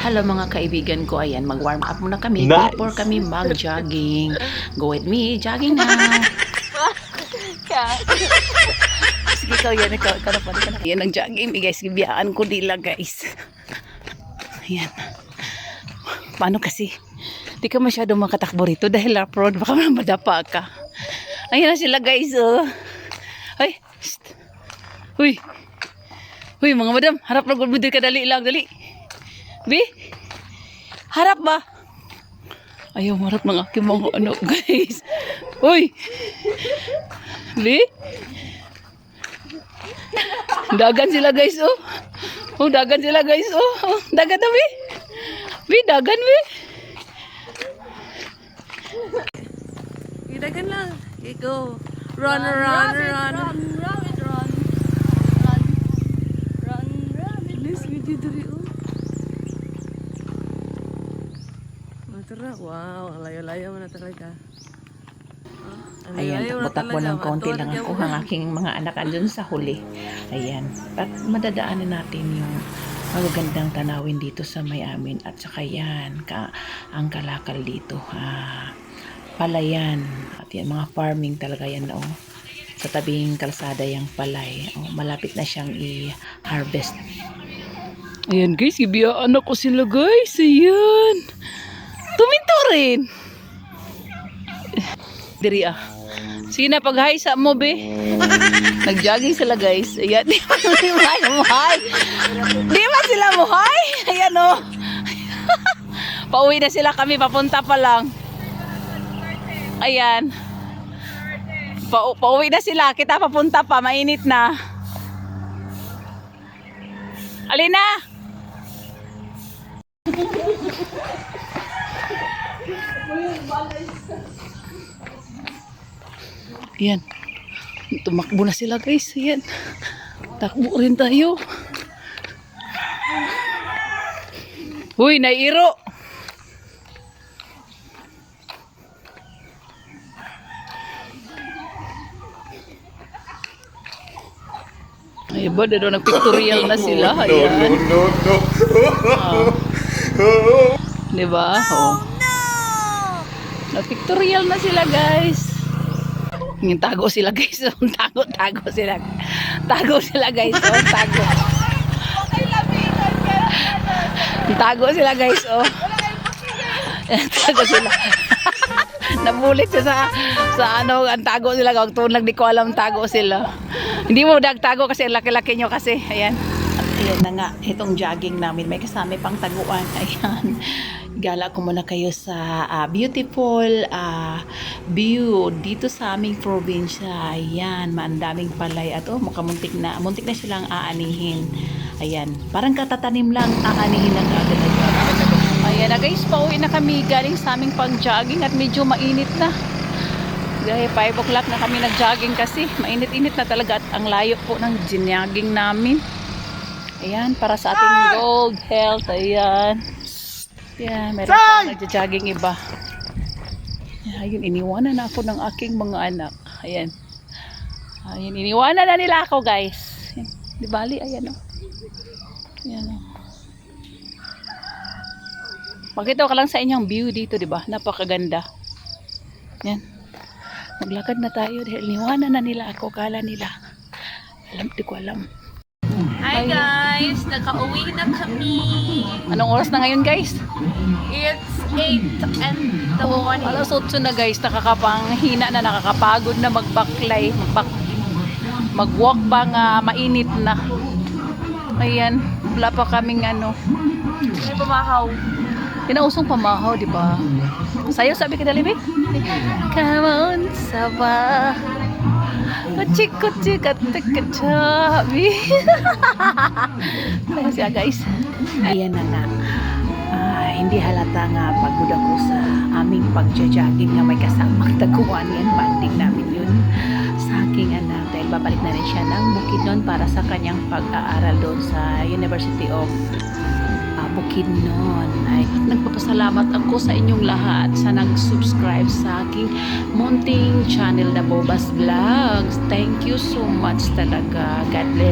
Hello mga kaibigan ko, ayan, mag-warm up muna kami Nice. before kami mag-jogging. Go with me, jogging now. Sige, ikaw yan, ikaw, ikaw na pa, na. Yan ang jogging, guys, biyaan ko dila, guys. Ayan. Paano kasi? Di ka masyado makatakbo rito dahil road, baka madapa ka. Ayan na sila, guys, oh. Ay, shht. Uy. Uy, mga madam, harap na gud ka dali lang, dali. Bi? Harap ba? Ayaw marap ng aking mga ano, guys. Uy! Bi? Dagan sila, guys, oh. Oh, dagan sila, guys, oh. oh dagan na, Bi. Bi, dagan, Bi. Dagan lang. Okay, go. Run, run, run. run. Run, run. Run. Run, rabbit. Please, video dali, oh. Oh, tara. Wow, ang layo-layo mo na talaga. Ang Ayan, layo-layo na takbo-takbo talaga. ng kaunti lang ako ang aking mga anak andun sa huli. Ayan. At madadaanan natin yung magagandang tanawin dito sa may amin. At saka yan, ka, ang kalakal dito. Ah, palayan. At yan, mga farming talaga yan. Oh. Sa tabing kalsada yung palay. Oh, malapit na siyang i-harvest. Ayan guys, ibiyaan ako sila guys. Ayan. Rin. Diri ah. Sige na, pag-hi sa mo, be. Nag-jogging sila, guys. Ayan, di ba mo hi? Di ba sila hi? Ayan, oh. Pauwi na sila kami, papunta pa lang. Ayan. Pa pauwi na sila, kita papunta pa, mainit na. Alina! Yan. Tumakbo na sila guys. Yan. Takbo rin tayo. Uy, nairo. Ay, ba, doon nag-pictorial na sila. No, Ayan. no, no, no. Di ba? Oh. Na-pictorial na sila, guys. Tago sila, guys. Oh, tago, tago sila. Tago sila, guys. Oh, tago. tago sila, guys. Oh. tago sila. Nabulit siya sa, sa ano, ang tago sila. Huwag tunag, di ko alam tago sila. Hindi mo dagtago kasi laki-laki nyo kasi. Ayan. Ayan na nga, itong jogging namin. May kasama pang taguan. Ayan. Gala ko muna kayo sa ah, beautiful ah, view dito sa aming probinsya. Ayan, maandaming palay. At oh, makamuntik na. Muntik na silang aanihin. Ayan. Parang katatanim lang, aanihin lang agad. Ayan na guys, pauwi na kami galing sa aming pang-jogging at medyo mainit na. Dahil 5 o'clock na kami nag-jogging kasi mainit-init na talaga at ang layo po ng ginyaging namin. Ayan, para sa ating gold health. Ayan. Ayan, meron pa nagja-jogging iba. Ayun, iniwanan na ako ng aking mga anak. Ayan. Ayun, iniwanan na nila ako guys. Ayan. Di bali, ayan o. Ayan o. Pakita ko lang sa inyong view dito, di ba? Napakaganda. Yan. Maglakad na tayo dahil niwanan na nila ako. Kala nila. Alam, di ko alam. Hi guys! Nakauwi na kami! Anong oras na ngayon, guys? It's 8 and the morning. Alas 8 na, guys. Nakakapanghina na, nakakapagod na magbaklay. Magbak magwalk ba nga mainit na. Ayan. Wala pa kaming ano. May pumakaw. Pinausong pamahaw, di ba? Sayo, sabi ka dali, babe? Come on, saba. Kuchik, kuchik, at kachabi. Kaya siya, guys. Ayan na nga. Ah, hindi halata nga pagod ako sa aming pagja-jogging nga may kasamang taguan yan. Banding namin yun sa aking anak. Dahil babalik na rin siya ng Bukidnon para sa kanyang pag-aaral doon sa University of ah, Bukidnon. Ay, nagpapasalamat ako sa inyong lahat sa nag-subscribe sa aking munting channel na Bobas Vlogs. Thank you so much talaga. God bless.